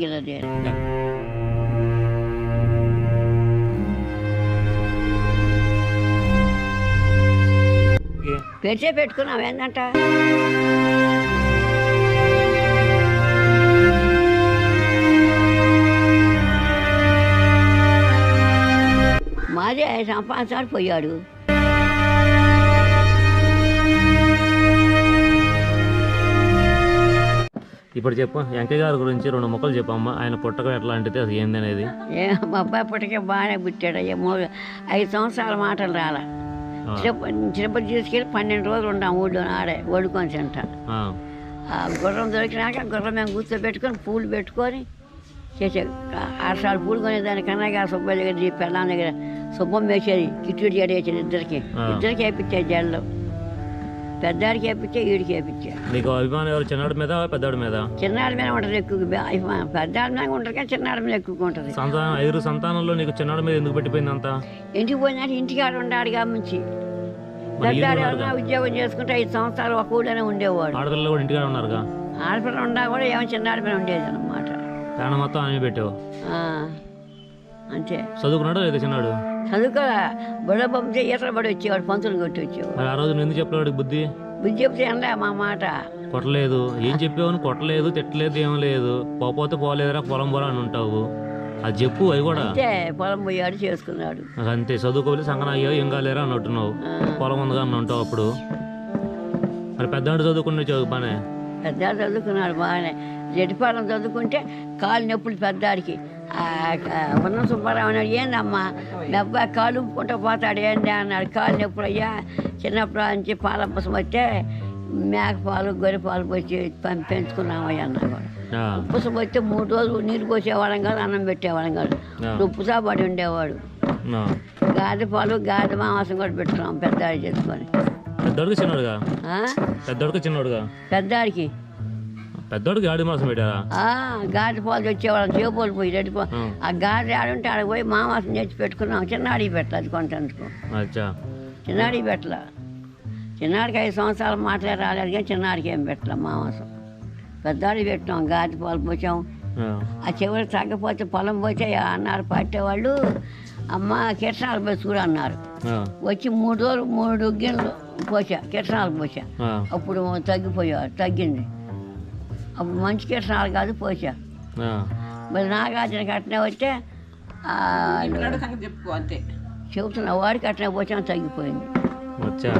తగ్గినది okay. పెడితే పెట్టుకున్నాం ఏంటంట మాదే సంపాదించాడు పోయాడు ఇప్పుడు చెప్పు వెంకయ్య గారి గురించి రెండు మొక్కలు చెప్పమ్మా ఆయన పుట్టక ఎట్లాంటిది అది ఏంది అనేది ఏ మా అబ్బాయి పుట్టకే బాగానే పుట్టాడు. అయ్యా ఐదు సంవత్సరాల మాటలు రాలా. ఆ, తిరుపతి తిరుపతి తీసుకెళ్ళి పన్నెండు రోజులు ఉంటాం ఊళ్ళో ఆడే వండుకొని తింటాం. ఆ, ఆ గుర్రం దొరికినాక గుర్రం మేము కూర్చోబెట్టుకొని పూలు పెట్టుకొని చేసే ఆరుసార్లు పూలు కొనేదానికన్నా ఇక సుబ్బయ్య దగ్గర ఈ పెళ్ళాం దగ్గర సుబ్బం వేసేది కిట్టుడి జడ వేసేది ఇద్దరికి. ఆ. ఇద్దరికి వేపించే జడలు పెద్దాడికి వేపించే ఈడికి వేపించే నీకు అభిమానం ఎవరు చిన్నాడి మీద పెద్దవాడి మీద? చిన్నాడి మీద ఉంటుంది ఎక్కువ పెద్దాడి మీద ఉంటుంది కానీ చిన్నాడి మీద ఎక్కువగా ఉంటుంది. సంతానం ఐదుగురు సంతానంలో నీకు చిన్నాడి మీద ఎందుకు పెట్టిపోయింది అంతా? ఇంటికి పోయినాక ఇంటికాడ ఉండాడు ఈయన పెద్దాడు. ఏమన్నా ఉద్యోగం చేసుకుంటే ఐదు సంవత్సరాలు ఒక ఊళ్ళోనే ఉండేవాడు. ఆడపిల్లలు కూడా ఇంటికాడ ఉన్నారుగా? ఆడపిల్ల ఉండా కూడా ఏమో చిన్నాడి మీద ఉండేది అనమాట ప్రాణం మొత్తం ఆయన పెట్టావు. అంతే. చదువుకున్నాడు లేదా చిన్నాడు? చదువుకో. బుడ పంపితే ఈతలు పడి వచ్చేవాడు పంతులు కొట్టి వచ్చేవాడు మరి ఆ రోజు నువ్వు ఎందుకు చెప్పలేవాడికి బుద్ధి? బుద్ధి చెప్తే అనలే మా మాట? కొట్టలేదు. ఏం చెప్పావు? కొట్టలేదు తిట్టలేదు ఏం లేదు. పోతే పోలేదురా పొలం పోరా అని ఉంటావు. అది చెప్పు అవి కూడా. పొలం పోయాడు చేసుకున్నాడు. అంతే చదువుకోవాలి సంగన అయ్యో ఏం కాలేరా అని అంటున్నావు పొలం ఉందిగా అని ఉంటావు అప్పుడు. మరి పెద్దవాడు చదువుకునే చదువు పనే? పెద్ద చదువుకున్నాడు బాగానే. జడిపాలెం చదువుకుంటే కాలు నొప్పులు పెద్దాడికి. ఉన్న సుబ్బారావు అన్నాడు ఏందమ్మా మీ అబ్బాయి కాలు ఊపుకుంటూ పోతాడు ఏంది? అన్నాడు. కాలు నొప్పులు అయ్యా చిన్నప్పుడు నుంచి పాల పుసం వస్తే మేక పాలు గొర్రె పాలు పోసి పెంచుకున్నామయ్యా అన్నా కూడా ఉప్పుసం వస్తే మూడు రోజులు నీళ్ళు పోసేవాళ్ళం కాదు అన్నం పెట్టేవాళ్ళం కాదు. ఆ, ఉప్పుసా పడి ఉండేవాడు. గాది పాలు గాది మాంసం కూడా పెట్టుకున్నాం పెద్దాడి చేసుకొని. పెద్దోడికి చిన్నోడుగా? పెద్దోడికి చిన్నోడుగా పెద్దాడికి. పెద్దోడికి ఆడి మాసం పెట్టారా? గాడి పాలు తెచ్చేవాళ్ళం చేపోలు పోయి రెడ్డి పాలు ఆ, గాడి ఆడుంటే ఆడ పోయి మాంసం తెచ్చి పెట్టుకున్నాం. చిన్నాడికి పెట్టలేదు కొంటందుకు అచ్చా. చిన్నాడికి పెట్టలే. చిన్నాడికి ఐదు సంవత్సరాలు మాటలే రాలేదు కానీ చిన్నాడికి ఏం పెట్టలే మాంసం. పెద్దాడికి పెట్టినాం గాది పాలు పోసాం. ఆ, ఆ చివరి తగ్గపోతే పొలం పోతే అన్నారు పట్టేవాళ్ళు. అమ్మ కిరసనాలు చూడు అన్నారు. వచ్చి మూడు రోజులు మూడు గిన్నెలు పోసా కిరసనాలు పోసా. అప్పుడు తగ్గిపోయాడు తగ్గింది. అప్పుడు మంచి కిరసనాలు కాదు పోసా. ఆ. మరి నాగార్జున కట్టిన వస్తే ఆ, చెప్పుకో అంతే. చెబుతున్న వాడికి కట్టిన పోసాం తగ్గిపోయింది. వచ్చా?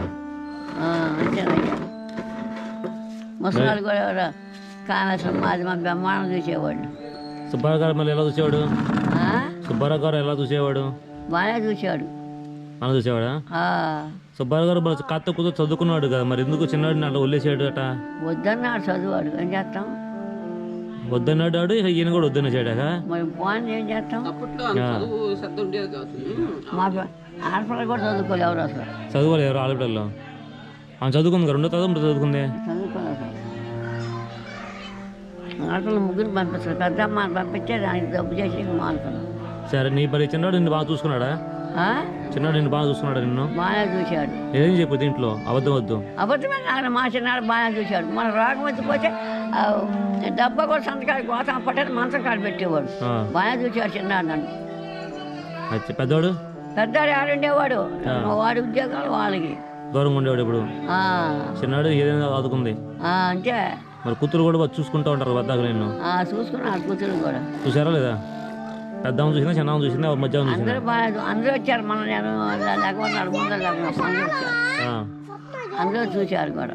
ఆ, అంతేనయ్యా ముసలాళ్ళు కూడా కామేశ్వరం మాది మా బ్రహ్మాండం చూసేవాళ్ళు. సుబ్బారావు గారు మళ్ళీ ఎలా చూసేవాడు? సుబ్బారావు గారు ఎలా చూసేవాడు? బాగానే చూశాడు మనం చూసేవాడా? ఆ, సుబ్బారావు గారు కాస్త కూతురు చదువుకున్నాడు కదా మరి ఎందుకు చిన్నాడు అలా వదిలేసాడు అట వద్దన్నాడు చదువాడు ఏం చేస్తాం? వద్దన్నాడు ఆడు, ఈయన కూడా వద్దనేసాడాక మరి బాగుంది ఏం చేస్తాం? మా ఆడపిల్ల కూడా చదువుకోలేదు ఎవరు అసలు? చదువుకోలేదు ఎవరు ఆడపిల్లలు ఆమె చదువుకుంది కదా రెండో మూడో చదువుకుంది? చదువుకోలేదు ఆడపిల్ల ముగ్గురు పంపిస్తారు పెద్ద అమ్మాయిని పంపించే దానికి డబ్బు చేసి మానుకున్నాం సరే నీ మరి చిన్నాడు నిన్ను బాగా చూసుకున్నాడా? ఆ? చిన్నాడు నిన్ను బాగా చూసుకున్నాడా నిన్ను? బాగానే చూశాడు. ఏం చెప్పు దీంట్లో? అబద్ధం వద్దు. అబద్ధమే నాన్న మా చిన్నాడు బాగానే చూశాడు. మన రోగం వచ్చిపోతే డబ్బా కూడా సంతకాలు గోతం పట్టని మంచం కాడ పెట్టేవాడు. ఆ, బాగానే చూశాడు చిన్నాడు నన్ను. పెద్దవాడు పెద్దాడు? ఆడుండేవాడు వాడి ఉద్యోగాలు వాళ్ళకి. దూరంగా ఉండేవాడు ఇప్పుడు. ఆ, చిన్నాడు ఏదైనా ఆదుకుంది. ఆ, అంతే. మరి కూతురు కూడా చూసుకుంటూ ఉంటారు వద్దాక నిన్ను. ఆ, చూసుకున్నాడు కూతురు కూడా. చూసారా లేదా? పెద్దమ్మ చూసిందా చిన్నమ్మ చూసిందా ఎవరి మధ్య చూసిందా అందరూ అందరూ వచ్చారు మన నేను ముందర లేకుండా అందరూ చూశారు కూడా.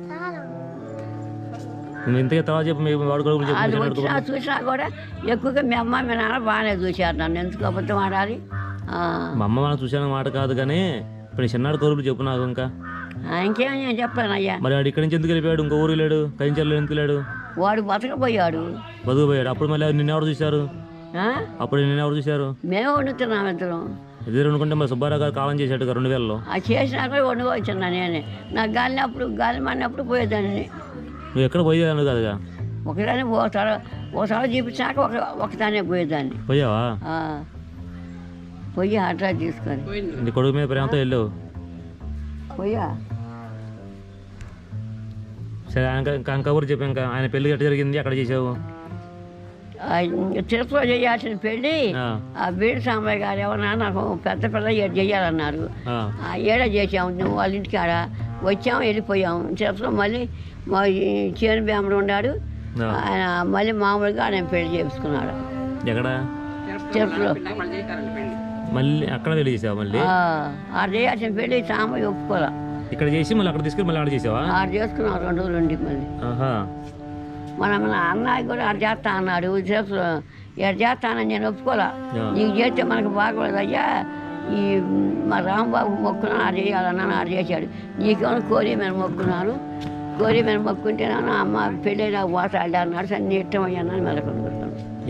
ఇంతకే తర్వాత చెప్పు మీ వాడు కూడా వచ్చినా చూసినా కూడా ఎక్కువగా మీ అమ్మ మీ నాన్న బాగానే చూశారు నన్ను. ఎందుకు అబద్ధం ఆడాలి? మా అమ్మ మనం చూసాను మాట కాదు కానీ ఇప్పుడు చిన్నాడు కౌరులు చెప్పు నాకు ఇంకా. ఇంకేం నేను చెప్పాను అయ్యా. మరి వాడు ఇక్కడి నుంచి ఎందుకు వెళ్ళిపోయాడు? ఇంకో ఊరు లేడు కరించర్లు ఎందుకు లేడు వాడు బతకపోయాడు బతుకుపోయాడు. అప్పుడు మళ్ళీ నిన్ను ఎవరు చూశారు? అప్పుడు నిన్ను ఎవరు చూశారు? మేమే వండుతున్నాం ఇద్దరం ఇద్దరు అనుకుంటే మరి సుబ్బారావు గారు కాలం చేశాడు కదా రెండు వేలలో. ఆ చేసినా కూడా వండుకోవచ్చున్నా నేనే. నాకు గాలినప్పుడు గాలి మాడినప్పుడు పోయేదాన్ని. నువ్వు ఎక్కడ పోయేదాను కాదుగా? ఒకదాన్ని ఒకసారి ఒకసారి చూపించాక ఒక ఒకదానే పోయేదాన్ని. పోయావా. పోయి అట్లా తీసుకొని. నీ కొడుకు మీద ప్రేమతో వెళ్ళావు. పోయా? సరే ఆయన ఇంకా ఇంకా చెప్పు ఇంకా. ఆయన పెళ్ళి ఎట్ట జరిగింది అక్కడ చేసావు? తిరుపతిలో చేయాల్సిన పెళ్ళి ఆ, బీడి సాంబయ్య గారు ఏమన్నా నాకు పెద్ద పిల్ల ఏడు చేయాలన్నారు ఆ, ఏడా చేసాము నువ్వు వాళ్ళ ఇంటికి ఆడ. వచ్చాము వెళ్ళిపోయాము. తిరుపతిలో మళ్ళీ మా చేను బేమడు ఉన్నాడు. ఆయన మళ్ళీ మామూలుగా ఆయన పెళ్ళి చేసుకున్నాడు. ఎక్కడ? తిరుపతిలో. మళ్ళీ పెళ్ళి అక్కడ వెళ్ళి చేసావా మళ్ళీ? ఆడ చేయాల్సిన పెళ్ళి సాంబయ్య ఒప్పుకోలే. ఇక్కడ చేసి మళ్ళీ అక్కడ తీసుకెళ్ళి మళ్ళీ ఆడ చేసావా? ఆడ చేసుకున్నాం రెండు రోజులు ఉండి మళ్ళీ. ఆహా. మన మన అన్నయ్య కూడా ఆడ చేస్తా అన్నాడు. తిరుపతిలో ఇక్కడ చేస్తానని నేను ఒప్పుకోలే. నీకు చేస్తే మనకు బాగోలేదు. అయ్యా ఈ మా రాంబాబు మొక్కున ఆడ చేయాలన్నాను ఆడ చేశాడు. నీకేమో కోరి మీద మొక్కున్నాను. కోరి మీద మొక్కుంటేనాను అమ్మ పెళ్ళి నాకు పోతాడు అన్నాడు. సరే నీ ఇష్టం అయ్యాను మెలకొనుకుంటాను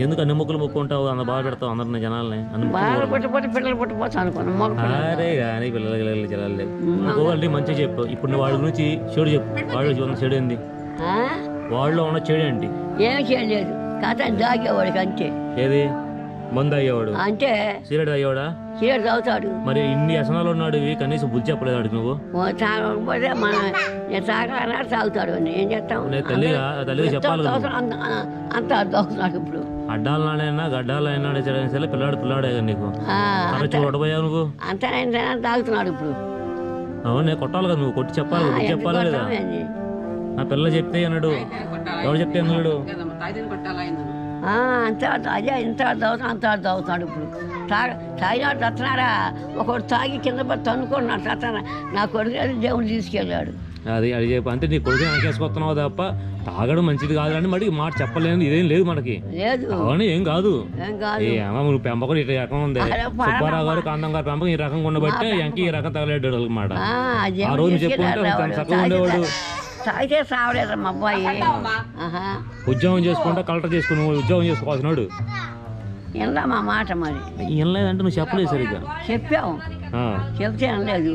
ఎందుకు అన్ని మొక్కలు మొక్కుంటావు? అంత బాగా పెడతావు అందరిని జనాల్ని. బాగా పుట్టపోతే పిల్లలు పుట్టపోతా అనుకున్నాను మొక్కు అరే కానీ పిల్లలకి పిల్లలకి జనాలు ఇంకోటి మంచిగా చెప్పు. ఇప్పుడు వాడి గురించి చెడు చెప్పు. వాడు చెడు ఏంది? ఆ? వాళ్ళలో ఉన్న చెడు ఏంటి? ఏం చేయలేదు కథ దాగేవాడికి అంతే ఏది? మందు అయ్యేవాడు. అంటే సిగరెట్ అయ్యేవాడా? చీర తాగుతాడు. మరి ఇన్ని వ్యసనాలు ఉన్నాడు ఇవి కనీసం బుద్ధి చెప్పలేదు వాడికి నువ్వు? తాగకపోతే మన నేను తాగాలన్నాడు తాగుతాడు. ఏం చేస్తాం నేను తల్లిగా తల్లిగా చెప్పాలి కదా అంత తాగుతున్నాడు ఇప్పుడు. అడ్డాలనాడైనా గడ్డాలైనా సరే పిల్లాడు పిల్లాడే కదా నీకు. ఆ, కొట్టబోయావు నువ్వు? అంత ఆయన తాగుతున్నాడు ఇప్పుడు. అవును నేను కొట్టాలి కదా నువ్వు. కొట్టి చెప్పాలి కదా, బుద్ధి చెప్పాలి కదా? నా పిల్ల చెప్తే అన్నాడు ఎవరు చెప్తే అన్నాడు తాగితే అంత అదే ఇంత తాగుతాడు అంత తాగుతున్నాడు ఇప్పుడు. తాగ తాగినాడు తత్తనారా ఒకడు తాగి కింద పడి తన్నుకున్నాడు తత్తన నా కొడుకు అది దేవుడు తీసుకెళ్ళాడు. అది అది చెప్పి. అంతే నీ కొడుకు వెనకేసుకొస్తున్నావు తప్ప తాగడం మంచిది కాదు అని మరి మాట చెప్పలేని. ఇదేం లేదు మనకి. లేదు. అవన్నీ ఏం కాదు. నువ్వు పెంపకం ఈ రకం ఉంది. సుబ్బారావు గారు కాంతం గారు పెంపకం ఈ రకంగా ఉండబట్టే ఎంకి ఈ రకం తగలేడు మాట ఆ, రోజు చెప్పుకుంటే ఉండేవాడు. తాగితే సావలేదు మా అబ్బాయి. ఆహా. ఉద్యోగం చేసుకుంటా కలెక్టర్ చేసుకుని నువ్వు ఉద్యోగం చేసుకోవాల్సినాడు ఎలా మా మాట మరి? ఏం లేదంటే నువ్వు చెప్పలేదు సరిగ్గా. చెప్పాము ఆ, చెప్తే అనలేదు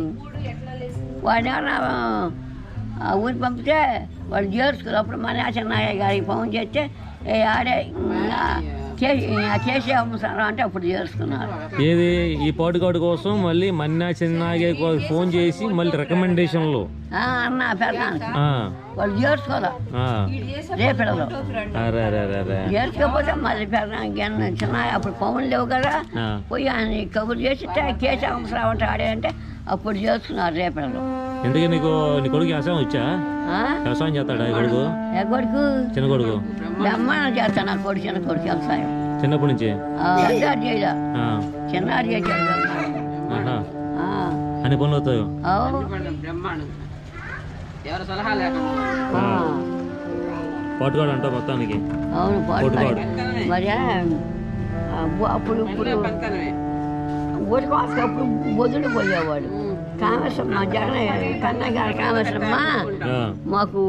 వాడిని ఎవరన్నా ఆ ఊరి పంపితే వాడు చేర్చుకుని అప్పుడు మన చెన్నయ్య గారికి ఫోన్ చేస్తే ఏ ఆడే ఆ, చేసి ఆ చేసే అమ్ముతారు అంటే అప్పుడు చేర్చుకున్నారు ఏది? ఈ పాటుగాడు కోసం మళ్ళీ మన్నా చిన్నాగే ఫోన్ చేసి మళ్ళీ రికమెండేషన్లు. ఆ, అన్న వాళ్ళు. రేపిడలో మళ్ళీ చిన్న అప్పుడు ఫోన్ లేవు కదా. పోయి ఆయన కబురు చేసి కేసు అమ్ముతావు అంటే ఆడే అంటే అప్పుడు చేర్చుకున్నారు రేపిడలో ఎందుకే నీకు నీ కొడుకు వ్యవసాయం వచ్చా? ఆ? వ్యవసాయం చేస్తాడా కొడుకు? ఏ కొడుకు? చిన్న కొడుకు. బ్రహ్మాండం చేస్తాను నా కొడుకు చిన్న కొడుకు వ్యవసాయం. చిన్నప్పటి నుంచి. ఆ, అన్ని పనులు అవుతాయి? పాటుగాడు అంటావు మొత్తానికి. అవును మరి అప్పుడు ఇప్పుడు అప్పుడు బొద్దుడు పోయేవాడు. కామేశ్వరమ్మ జగన్ కన్నయ్య గారి కామేశ్వరమ్మ మాకు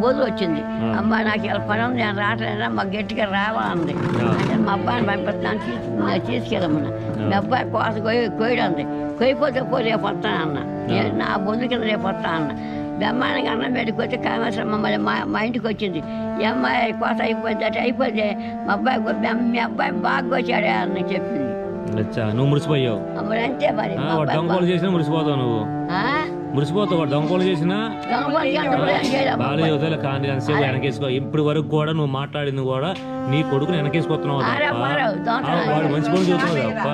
బోధు వచ్చింది. అమ్మా నాకు ఇలా పని ఉంది నేను రావట్లేదా మాకు గట్టిగా రావాలంది. అంటే మా అబ్బాయిని పంపిస్తాను తీసుకు తీసుకెళ్ళమన్నా. మీ అబ్బాయి కోత కొయ్యి కొయ్యడంది కొయ్యిపోతే పో రేపు వస్తాను అన్న. నేను నా బొందు కింద రేపు వస్తాను అన్న. బ్రహ్మాండంగా అన్నం పెట్టుకు వచ్చి కామేశ్వరమ్మ మళ్ళీ మా మా ఇంటికి వచ్చింది. ఈ అమ్మాయి కోత అయిపోయింది అంటే అయిపోతే మా అబ్బాయి మీ అబ్బాయి బాగా వచ్చాడే అని చెప్పింది అచ్చా నువ్వు మురిసిపోయావు. వాడు దొంగలు చేసినా మురిసిపోతావు నువ్వు? మురిసిపోతావు వాడు దొంగలు చేసినా. బాగా వదిలే కానీ ఎంతసేపు వెనకేసుకో. ఇప్పటి వరకు కూడా నువ్వు మాట్లాడింది కూడా నీ కొడుకుని వెనకేసుకొస్తున్నావు వాడు మంచి పని చూస్తున్నావు తప్ప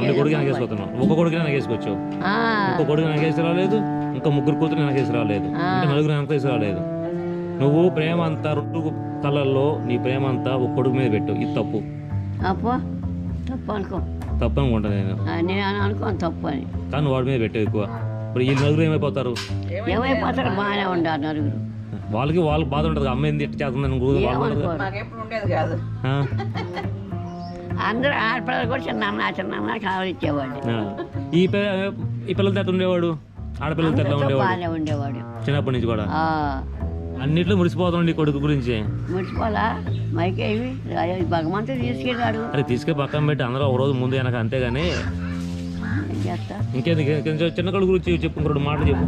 నీ కొడుకు వెనకేసుకొస్తున్నావు. ఒక కొడుకు వెనకేసుకోవచ్చు ఆ, ఇంకో కొడుకు వెనకేసి రాలేదు ఇంకా ముగ్గురు కూతురు వెనకేసి రాలేదు ఇంకా నలుగురు వెనకేసి రాలేదు నువ్వు ప్రేమ అంతా రెండు కళ్ళల్లో నీ ప్రేమ అంతా ఒక కొడుకు మీద పెట్టు. ఇది తప్పు. అప్పో తప్పు అనుకో తప్పు అనుకుంటా నేను నేను అని అనుకోను తప్పు అని. కానీ వాడి మీద పెట్టు ఎక్కువ. ఇప్పుడు ఈ నలుగురు ఏమైపోతారు? ఏమైపోతారు? బాగానే ఉండాలి నలుగురు. వాళ్ళకి వాళ్ళకి బాధ ఉంటుంది. అమ్మ ఏంది ఇట్లా చేస్తుందని ఉండేది కాదు. ఆ, అందరూ ఆడపిల్లలు కూడా చిన్న చిన్న కావాలి ఇచ్చేవాడు. ఈ పిల్ల ఈ పిల్లలతో ఎట్లా ఉండేవాడు? ఆడపిల్లలతో ఎట్లా ఉండేవాడు? ఉండేవాడు. చిన్నప్పటి నుంచి కూడా? ఆ, అన్నిట్లో మురిసిపోతాడు నీ కొడుకు గురించి. ముడిచిపోలా మైకేవి భగవంతుడు తీసుకెళ్ళాడు. అరే తీసుకెళ్ళి పక్కన పెట్టి అందరూ ఒక రోజు ముందు వెనక అంతేగాని. ఇంకేంది ఇంకేం చిన్న కొడుకు గురించి చెప్పు ఇంకొకటి మాట చెప్పు.